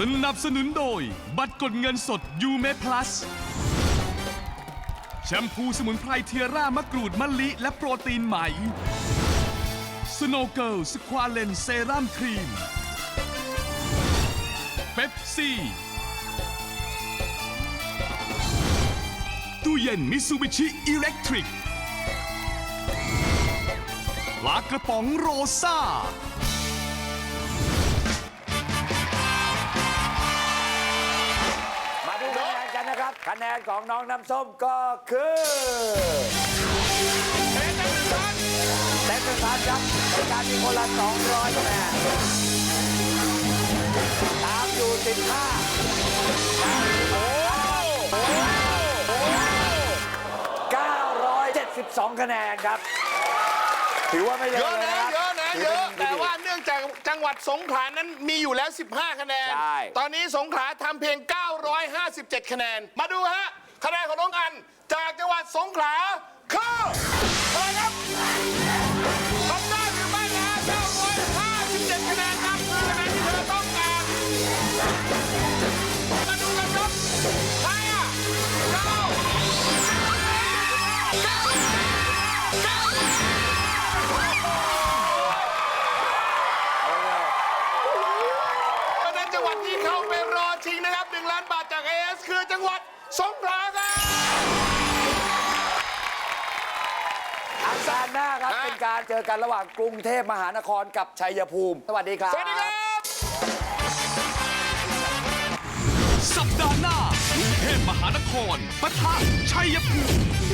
สนับสนุนโดย บัตรกดเงินสดยูเม Plus แชมพูสมุนไพรเทียร่ามะกรูดมะลิ และโปรตีนไหมสโนเกิลสควาเลนเซรั่มครีมเ e ปซี่ตู้เย็นมิซูบิชิอิเล็กทริกปลากระป๋องโรซ่า ครับคะแนนของน้องน้ำส้มก็คือเต็มเป็นพันครับในการมีคนละ200คะแนนตามอยู่15972 คะแนนครับ ถือว่าไม่เยเยอะอะเลยนะนะครับเยอะนะถืเยอะ ป็นแต่ว่าเนื่องจากจังหวัดสงขลานั้นมีอยู่แล้ว 15 คะแนน ใช่ ตอนนี้สงขลาทำเพียง 7 คะแนน มาดูฮะ คะแนนของน้องอันจากจังหวัดสงขลาคืออะไรครับทำได้หรือไม่นะ957คะแนนครับคือคะแนนที่เธอต้องการมาดูกันครับใครอะเก้าเก้าเก้าเพราะฉะนั้นจังหวัดที่เข้าไปรอชิงนะครับ1ล้านบาท สงขลาครับ อังคารหน้าครับ ฮะ เป็นการเจอกันระหว่างกรุงเทพมหานครกับชัยภูมิ สวัสดีครับ สวัสดีครับ สัปดาห์หน้ากรุงเทพมหานครปะทะชัยภูมิ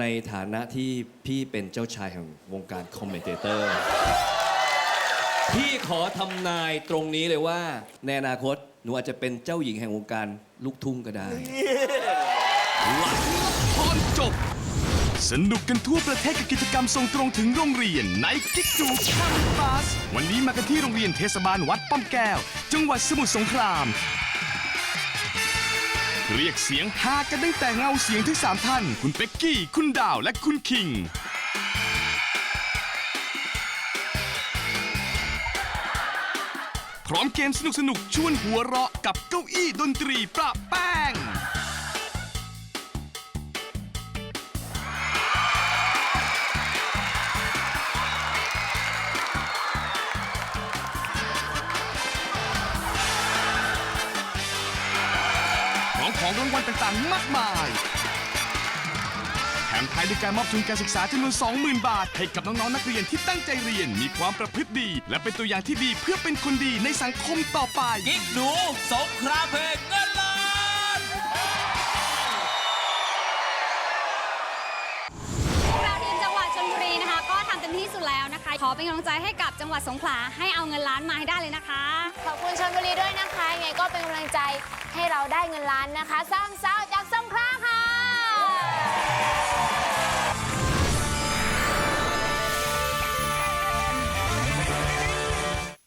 ในฐานะที่พี่เป็นเจ้าชายแห่งวงการคอมเมนเตอร์ พี่ขอทำนายตรงนี้เลยว่า ในอนาคต หนูอาจจะเป็นเจ้าหญิงแห่งวงการลูกทุ่งก็ได้ หลังพรจบ สนุกกันทั่วประเทศกับกิจกรรมส่งตรงถึงโรงเรียนในกิ๊กจูแคมปัสวันนี้มากันที่โรงเรียนเทศบาลวัดป้อมแก้ว จังหวัดสมุทรสงคราม เรียกเสียงฮากันได้แต่เงาเสียงทั้งสามท่าน คุณเป็กกี้ คุณดาวและคุณคิง พร้อมเกมสนุกๆชวนหัวเราะกับเก้าอี้ดนตรีประแป้ง ของของรางวัลต่างๆ มากมาย แถมท้ายด้วยการมอบทุนการศึกษาจำนวน 20,000 บาท ให้กับน้องๆนักเรียนที่ตั้งใจเรียนมีความประพฤติดี และเป็นตัวอย่างที่ดีเพื่อเป็นคนดีในสังคมต่อไป กิ๊กดูสงครามเพลงเงิน ขอเป็นกำลังใจให้กับจังหวัดสงขลาให้เอาเงินล้านมาให้ได้เลยนะคะ ขอบคุณชนบุรีด้วยนะคะยังไงก็เป็นกำลังใจให้เราได้เงินล้านนะคะสร้างสาวจากสงขลาค่ะ